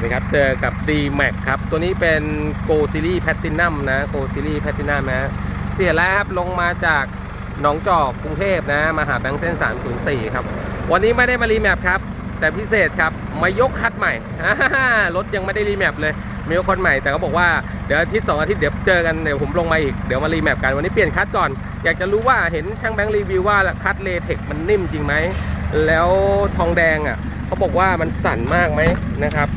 สวัสดีครับเจอกับ D Max ครับ ตัวนี้เป็น Go Series Platinum นะ Go Series Platinum นะเสียแล้วครับลงมาจากหนองจอกกรุงเทพนะมาหาแบงค์เส้น 304 ครับ วันนี้ไม่ได้มารีแมปครับ แต่พิเศษครับมายกคัดใหม่รถยังไม่ได้รีแมปเลยมียกคนใหม่แต่เขาบอกว่าเดี๋ยวอาทิตย์สองอาทิตย์เดี๋ยวเจอกันเดี๋ยวผมลงมาอีกเดี๋ยวมารีแมปกันวันนี้เปลี่ยนคัดก่อน อยากจะรู้ว่าเห็นช่างแบงค์รีวิวว่าคัดเลเทคมันนิ่มจริงไหมแล้วทองแดงอะเขาบอกว่ามันสั่นมากไหมนะครับ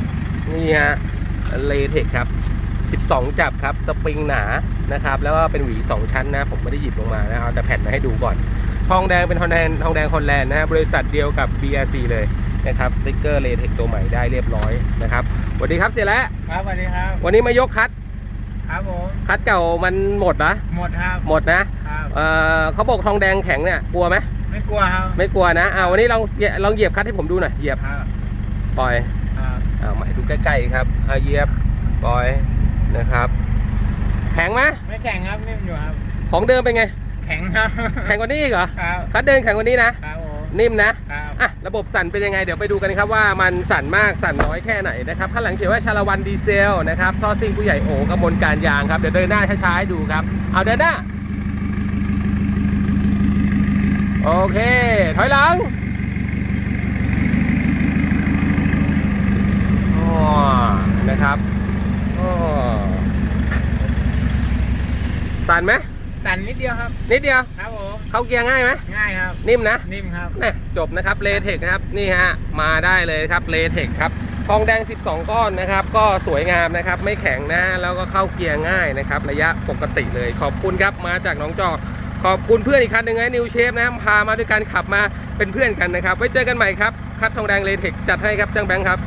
นี่ฮะเลเทคครับ 12 จับครับ สปริงหนานะครับ แล้วก็เป็นหวี 2 ชั้นนะ ผมไม่ได้หยิบลงมานะเอาแต่แผ่นมาให้ดูก่อน ทองแดงเป็นทองแดงทองแดงคอนแลนด์นะฮะบริษัทเดียวกับ BRC เลยนะครับ สติกเกอร์เลเทคตัวใหม่ได้เรียบร้อยนะครับสวัสดีครับเสียแล้วครับสวัสดีครับ วันนี้มายกคัดครับผมคัดเก่ามันหมดนะหมดครับ หมดนะครับเอ่อเขาบอกทองแดงแข็งเนี่ยกลัวไหมไม่กลัวครับไม่กลัวนะอ่าวันนี้ลองลองเหยียบคัดให้ผมดูหน่อยเหยียบครับปล่อยครับเอามาดู ใกล้ๆครับเอาเหยียบปล่อยนะครับ แข็งไหมไม่แข็งครับนิ่มอยู่ครับ ของเดิมเป็นไง แข็งครับ แข็งกว่านี้อีกเหรอครับคัดเดินแข็งกว่านี้นะครับผมนิ่มนะครับอะระบบสั่นเป็นยังไง เดี๋ยวไปดูกันครับว่ามันสั่นมากสั่นน้อยแค่ไหนนะครับข้างหลังเขียนว่าชาละวันดีเซลนะครับท่อซิ่งผู้ใหญ่โอกระมวลการยางครับเดี๋ยวเดินหน้าช้าๆให้ดูครับ เอาเดินหน้า โอเค ถอยหลังอ๋อนะครับอ๋อ สั่นไหมตันนิดเดียวครับ นิดเดียว ครับผมเข้าเกียร์ง่ายไหมง่ายครับ นิ่มนะ นิ่มครับนะจบนะครับเลเทคนะครับ นี่ฮะ มาได้เลยครับเลเทคครับ ทองแดง 12 ก้อนนะครับ ก็สวยงามนะครับ ไม่แข็งนะ แล้วก็เข้าเกียร์ง่ายนะครับ ระยะปกติเลย ขอบคุณครับ มาจากหน้องจอกขอบคุณเพื่อนอีกคันหนึ่งนะนิวเชฟนะ พามาด้วยกันขับมาเป็นเพื่อนกันนะครับ ไว้เจอกันใหม่ครับ คัดทองแดงเลเทคจัดให้ครับจ้างแบงค์ครับ